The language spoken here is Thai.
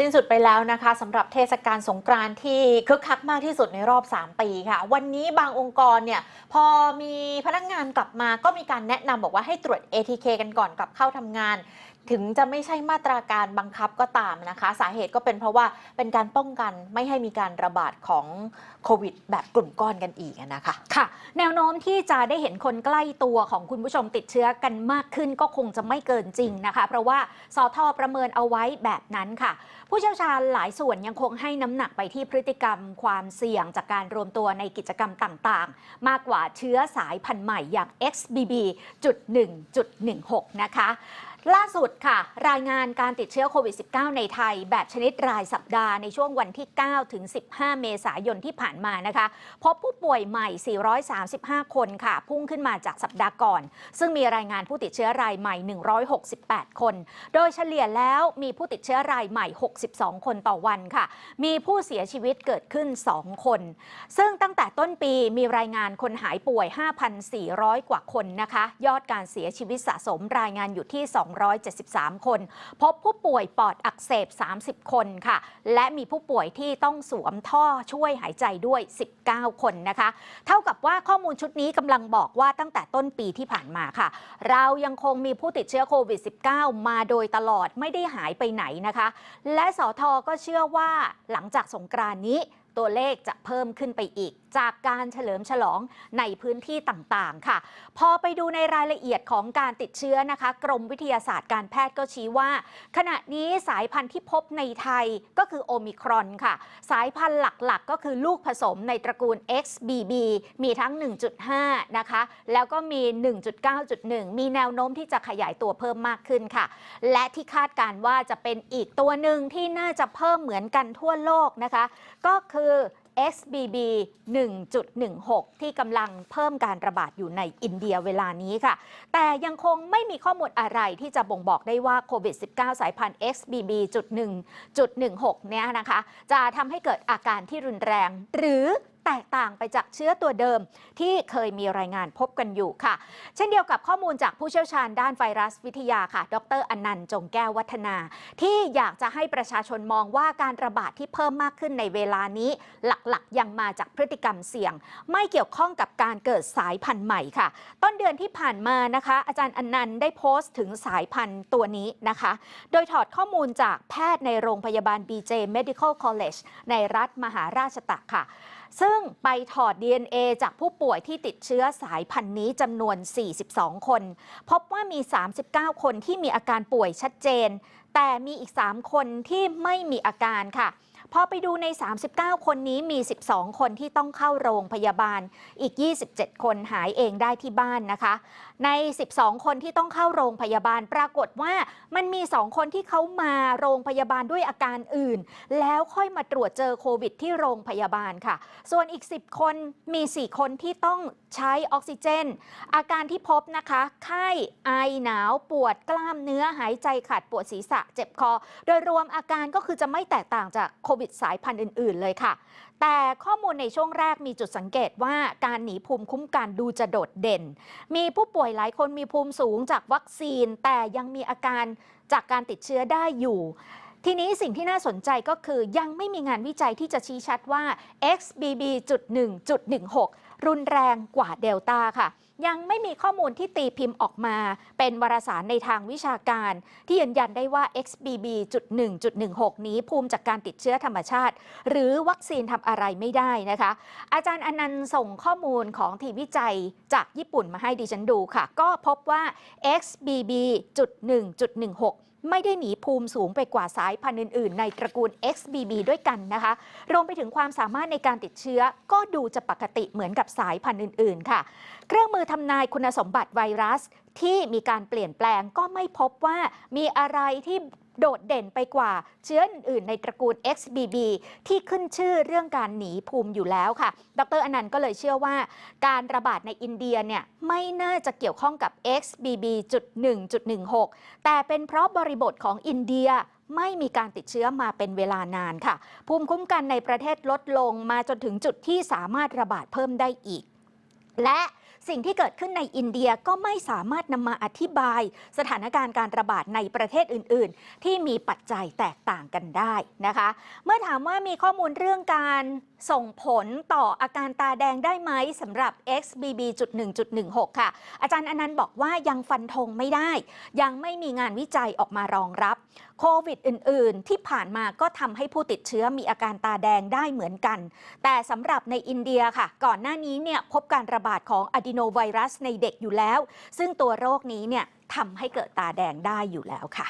สิ้นสุดไปแล้วนะคะสำหรับเทศกาลสงกรานต์ที่คึกคักมากที่สุดในรอบ 3 ปีค่ะ วันนี้บางองค์กรเนี่ยพอมีพนักงานกลับมาก็มีการแนะนำบอกว่าให้ตรวจ ATK กันก่อนกลับเข้าทำงาน ถึงจะไม่ใช่มาตราการบังคับก็ตามนะคะ สาเหตุก็เป็นเพราะว่าเป็นการป้องกันไม่ให้มีการระบาดของโควิด แบบกลุ่มก้อนกันอีกนะคะค่ะ แนวโน้มที่จะได้เห็นคนใกล้ตัวของคุณผู้ชมติดเชื้อกันมากขึ้นก็คงจะไม่เกินจริงนะคะ เพราะว่าสอทอประเมินเอาไว้แบบนั้นค่ะ ผู้เชี่ยวชาญหลายส่วนยังคงให้น้ำหนักไปที่พฤติกรรมความเสี่ยงจากการรวมตัวในกิจกรรมต่างๆ มากกว่าเชื้อสายพันธุ์ใหม่อย่าง XBB.1.16 นะคะล่าสุดค่ะ รายงานการติดเชื้อโควิด -19 ในไทย แบบชนิดรายสัปดาห์ในช่วงวันที่ 9 ถึง 15 เมษายนที่ผ่านมานะคะ พบผู้ป่วยใหม่ 435 คนค่ะ พุ่งขึ้นมาจากสัปดาห์ก่อน ซึ่งมีรายงานผู้ติดเชื้อรายใหม่ 168 คน โดยเฉลี่ยแล้วมีผู้ติดเชื้อรายใหม่ 62 คนต่อวันค่ะ มีผู้เสียชีวิตเกิดขึ้น 2 คน ซึ่งตั้งแต่ต้นปีมีรายงานคนหายป่วย 5,400 กว่าคนนะคะ ยอดการเสียชีวิตสะสมรายงานอยู่ที่273 คน พบผู้ป่วยปอดอักเสบ 30 คนค่ะ และมีผู้ป่วยที่ต้องสวมท่อช่วยหายใจด้วย 19 คนนะคะ เท่ากับว่าข้อมูลชุดนี้กำลังบอกว่าตั้งแต่ต้นปีที่ผ่านมาค่ะ เรายังคงมีผู้ติดเชื้อโควิด -19 มาโดยตลอดไม่ได้หายไปไหนนะคะ และสอทก็เชื่อว่าหลังจากสงกรานนี้ตัวเลขจะเพิ่มขึ้นไปอีก จากการเฉลิมฉลองในพื้นที่ต่างๆ ค่ะ พอไปดูในรายละเอียดของการติดเชื้อนะคะ กรมวิทยาศาสตร์การแพทย์ก็ชี้ว่า ขณะนี้สายพันธุ์ที่พบในไทยก็คือโอมิครอนค่ะ สายพันธุ์หลักๆ ก็คือลูกผสมในตระกูล XBB มีทั้ง 1.5 นะคะ แล้วก็มี 1.9.1 มีแนวโน้มที่จะขยายตัวเพิ่มมากขึ้นค่ะ และที่คาดการณ์ว่าจะเป็นอีกตัวหนึ่งที่น่าจะเพิ่มเหมือนกันทั่วโลกนะคะ ก็คือ XBB 1.16 ที่กำลังเพิ่มการระบาดอยู่ในอินเดียเวลานี้ค่ะ แต่ยังคงไม่มีข้อมูลอะไรที่จะบ่งบอกได้ว่าโควิด -19 สายพันธุ์ XBB.1.16 เนี่ยนะคะ จะทำให้เกิดอาการที่รุนแรง หรือแตกต่างไปจากเชื้อตัวเดิม ที่เคยมีรายงานพบกันอยู่ค่ะ เช่นเดียวกับข้อมูลจากผู้เชี่ยวชาญด้านไวรัสวิทยาค่ะ ดรอนันต์จงแก้ววัฒนา ที่อยากจะให้ประชาชนมองว่าการระบาดที่เพิ่มมากขึ้นในเวลานี้ หลักๆ ยังมาจากพฤติกรรมเสี่ยง ไม่เกี่ยวข้องกับการเกิดสายพันธุ์ใหม่ค่ะ ต้นเดือนที่ผ่านมานะคะ อาจารย์อนันต์ได้โพสต์ถึงสายพันธุ์ตัวนี้นะคะ โดยถอดข้อมูลจากแพทย์ในโรงพยาบาล BJ Medical College ในรัฐมหาราชตะค่ะ ซึ่งไปถอด DNA จากผู้ป่วยที่ติดเชื้อสายพันธุ์นี้จำนวน 42 คน พบว่ามี 39 คนที่มีอาการป่วยชัดเจน แต่มีอีก 3 คนที่ไม่มีอาการค่ะ พอไปดูใน 39 คนนี้มี 12 คนที่ต้องเข้าโรงพยาบาล อีก 27 คนหายเองได้ที่บ้านนะคะ ใน 12 คนที่ต้องเข้าโรงพยาบาลปรากฏว่ามันมี 2 คนที่เขามาโรงพยาบาลด้วยอาการอื่น แล้วค่อยมาตรวจเจอโควิดที่โรงพยาบาลค่ะ ส่วนอีก 10 คนมี 4 คนที่ต้องใช้ออกซิเจน อาการที่พบนะคะ ไข้ไอหนาวปวดกล้ามเนื้อหายใจขาดปวดศีรษะ เจ็บคอ โดยรวมอาการก็คือจะไม่แตกต่างจากโควิดสายพันธุ์อื่น ๆ เลยค่ะ แต่ข้อมูลในช่วงแรกมีจุดสังเกตว่าการหนีภูมิคุ้มกันดูจะโดดเด่น มีผู้ป่วยหลายคนมีภูมิสูงจากวัคซีน แต่ยังมีอาการจากการติดเชื้อได้อยู่ทีนี้สิ่งที่น่าสนใจก็คือยังไม่มีงานวิจัยที่จะชี้ชัดว่า XBB.1.16 รุนแรงกว่าเดลต้าค่ะ ยังไม่มีข้อมูลที่ตีพิมพ์ออกมา เป็นวารสารในทางวิชาการ ที่ยืนยันได้ว่า XBB.1.16 นี้ภูมิจากการติดเชื้อธรรมชาติ หรือวัคซีนทำอะไรไม่ได้นะคะ อาจารย์อนันต์ส่งข้อมูลของทีมวิจัยจากญี่ปุ่นมาให้ดิฉันดูค่ะ ก็พบว่า XBB.1.16 ไม่ได้หนีภูมิสูงไปกว่าสายพันธุ์อื่น ๆ ในตระกูล XBB ด้วยกันนะคะรวมไปถึงความสามารถในการติดเชื้อก็ดูจะปกติเหมือนกับสายพันธุ์อื่น ๆ ค่ะ เครื่องมือทำนายคุณสมบัติไวรัสที่มีการเปลี่ยนแปลงก็ไม่พบว่ามีอะไรที่ โดดเด่นไปกว่าเชื้ออื่นๆ ในตระกูล XBB ที่ขึ้นชื่อเรื่องการหนีภูมิอยู่แล้วค่ะ ดรอนันต์ก็เลยเชื่อว่า การระบาดในอินเดียเนี่ยไม่น่าจะเกี่ยวข้องกับ XBB.1.16 แต่เป็นเพราะบริบทของอินเดียไม่มีการติดเชื้อมาเป็นเวลานานค่ะ ภูมิคุ้มกันในประเทศลดลงมาจนถึงจุดที่สามารถระบาดเพิ่มได้อีก และ สิ่งที่เกิดขึ้นในอินเดียก็ไม่สามารถนำมาอธิบาย สถานการณ์การระบาดในประเทศอื่น ๆ ที่มีปัจจัยแตกต่างกันได้นะคะ เมื่อถามว่ามีข้อมูลเรื่องการส่งผลต่ออาการตาแดงได้ไหมสำหรับ XBB.1.16 ค่ะ อาจารย์อนันต์บอกว่ายังฟันธงไม่ได้ ยังไม่มีงานวิจัยออกมารองรับ โควิดอื่น ๆ ที่ผ่านมาก็ทำให้ผู้ติดเชื้อมีอาการตาแดงได้เหมือนกัน แต่สำหรับในอินเดียค่ะ ก่อนหน้านี้เนี่ยพบการระบาดของอะดีโนไวรัสในเด็กอยู่แล้ว ซึ่งตัวโรคนี้เนี่ยทำให้เกิดตาแดงได้อยู่แล้วค่ะ